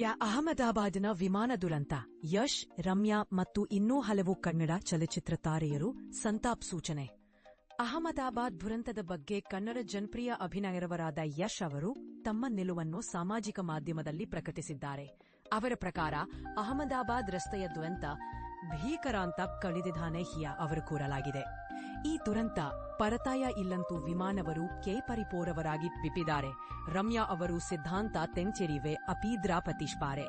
ಯಾ ಅಹಮದಾಬಾದ್ನ ವಿಮಾನ ದುರಂತ. ಯಶ್, ರಮ್ಯಾ ಮತ್ತು ಇನ್ನೂ ಹಲವು ಕನ್ನಡ ಚಲಚಿತ್ರ ತಾರೆಯರು ಸಂತಾಪ್ ಸೂಚನೆ. ಅಹಮದಾಬಾದ್ ದುರಂತದ ಬಗ್ಗೆ ಕನ್ನಡ ಜನಪ್ರಿಯ ಅಭಿನಯರವರಾದ ಯಶ್ ಅವರು ತಮ್ಮ ನಿಲುವನ್ನು ಸಾಮಾಜಿಕ ಮಾಧ್ಯಮದಲ್ಲಿ ಪ್ರಕಟಿಸಿದ್ದಾರೆ. ಅವರ ಪ್ರಕಾರ, ಅಹಮದಾಬಾದ್ ರಸ್ತೆಯ ದುರಂತ ಭೀಕರ ಅಂತ ಕಳೆದಿದ್ದಾನೆ ಹಿಯಾ ಅವರು ಕೂರಲಾಗಿದೆ. ಈ ದುರಂತ ಪರತಾಯ ಇಲ್ಲಂತೂ ವಿಮಾನವರು ಕೇಪರಿಪೋರವರಾಗಿ ಬಿಪ್ಪಿದ್ದಾರೆ ರಮ್ಯಾ ಅವರು ಸಿದ್ಧಾಂತ ತೆಂಚೆರಿವೆ ಅಪೀದ್ರಾ ಪತಿಷ್ಪಾರೆ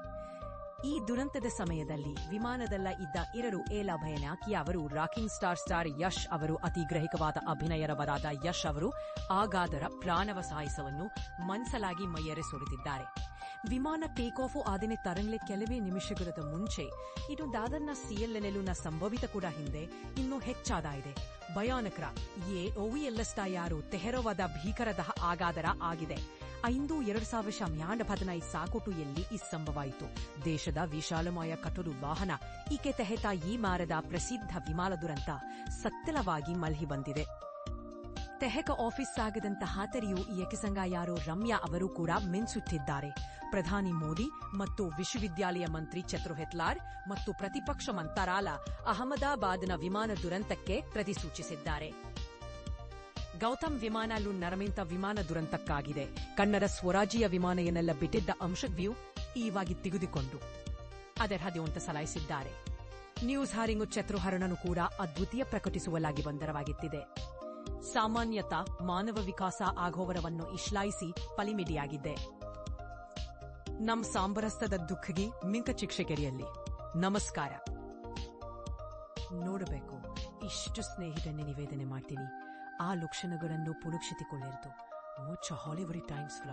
ಈ ದುರಂತದ ಸಮಯದಲ್ಲಿ ವಿಮಾನದಲ್ಲ ಇದ್ದ ಇರರು ಏಲ ಭಯನಾಕಿ ಅವರು ರಾಕಿಂಗ್ ಸ್ಟಾರ್ ಸ್ಟಾರ್ ಯಶ್ ಅವರು ಅತಿಗ್ರಹಿಕವಾದ ಅಭಿನಯರವರಾದ ಯಶ್ ಅವರು ಆಗಾದರ ಪ್ರಾಣವ ಸಾಯಿಸವನ್ನು ಮನ್ಸಲಾಗಿ ಮೈಯರೆ ಸುರಿದಿದ್ದಾರೆ. ವಿಮಾನ ಟೇಕ್ ಆಫ್ ಆದಿನ ತರಂಗ್ಲೆ ಕೆಲವೇ ನಿಮಿಷಗಳ ಮುಂಚೆ, ಇದು ದಾದರ್ನ ಸಿಎಲ್ಎನ್ಎಲ್ನ ಸಂಭವಿತ ಕೂಡ ಹಿಂದೆ ಇನ್ನೂ ಹೆಚ್ಚಾದ ಇದೆ ಭಯಾನಕರ, ಎ ಓವಿಎಲ್ಎಸ್ಟ ಯಾರು ತೆಹರವಾದ ಭೀಕರದ ಆಗಾದರ ಆಗಿದೆ. ಐದು, ಎರಡು ಸಾವಿರ ಮ್ಯಾಂಡ ಪದನೈ ಸಾಕೋಟು ಎಲ್ಲಿ ಈ ಸಂಭವಾಯಿತು. ದೇಶದ ವಿಶಾಲಮಯ ಕಟರು ವಾಹನ, ಈಕೆ ತೆಹೆತ ಈ ಮಾರದ ಪ್ರಸಿದ್ಧ ವಿಮಾನ ದುರಂತ ಸತ್ತಲವಾಗಿ ಮಲ್ಹಿ ಬಂದಿದೆ. ತೆಹಕ ಆಫೀಸ್ ಸಾಗದಂತ ಹಾತರಿಯು ಈ ಯಾರೋ ರಮ್ಯಾ ಅವರು ಕೂಡ ಮಿಂಚುತ್ತಿದ್ದಾರೆ ಪ್ರಧಾನಿ ಮೋದಿ ಮತ್ತು ವಿಶ್ವವಿದ್ಯಾಲಯ ಮಂತ್ರಿ ಚತುರ್ ಹೆತ್ಲಾರ್ ಮತ್ತು ಪ್ರತಿಪಕ್ಷ ಮಂತರಾಲ ಅಹಮದಾಬಾದ್ನ ವಿಮಾನ ದುರಂತಕ್ಕೆ ಪ್ರತಿಸೂಚಿಸಿದ್ದಾರೆ. ಗೌತಮ್ ವಿಮಾನಾಲೂ ನರಮಿಂತ ವಿಮಾನ ದುರಂತಕ್ಕಾಗಿದೆ. ಕನ್ನಡ ಸ್ವರಾಜ್ಯ ವಿಮಾನಯನ್ನೆಲ್ಲ ಬಿಟ್ಟಿದ್ದ ಅಂಶವ್ಯೂ ಈವಾಗಿ ತೆಗೆದುಕೊಂಡು. ಅದರ ಹದಿವಂತ ಸಲಾಯಿಸಿದ್ದಾರೆ ನ್ಯೂಸ್ ಹಾರಿಂಗು ಚತುರ್ಹರಣನು ಕೂಡ ಅದ್ವಿತೀಯ ಪ್ರಕಟಿಸುವಲಾಗಿ ಬಂದರವಾಗಿತ್ತಿದೆ. ಸಾಮಾನ್ಯತ ಮಾನವ ವಿಕಾಸ ಆಗೋವರವನ್ನು ಇಶ್ಲಾಯಿಸಿ ಪಲಿಮಿಡಿಯಾಗಿದ್ದೆ ನಮ್ ಸಾಂಬರಸ್ತದ ದುಃಖಗಿ ಮಿಂಕ ಚಿಕ್ಷಕೆರೆಯಲ್ಲಿ ನಮಸ್ಕಾರ. ನೋಡಬೇಕು, ಇಷ್ಟು ಸ್ನೇಹಿತನ್ನೇ ನಿವೇದನೆ ಮಾಡ್ತೀನಿ. ಆ ಲಕ್ಷಣಗಳನ್ನು ಪುನಕ್ಷಿತಿಕೊಳ್ಳಿರ್ತು ಮುಚ್ಚ ಹಾಲಿವುಡ್ ಟೈಮ್ಸ್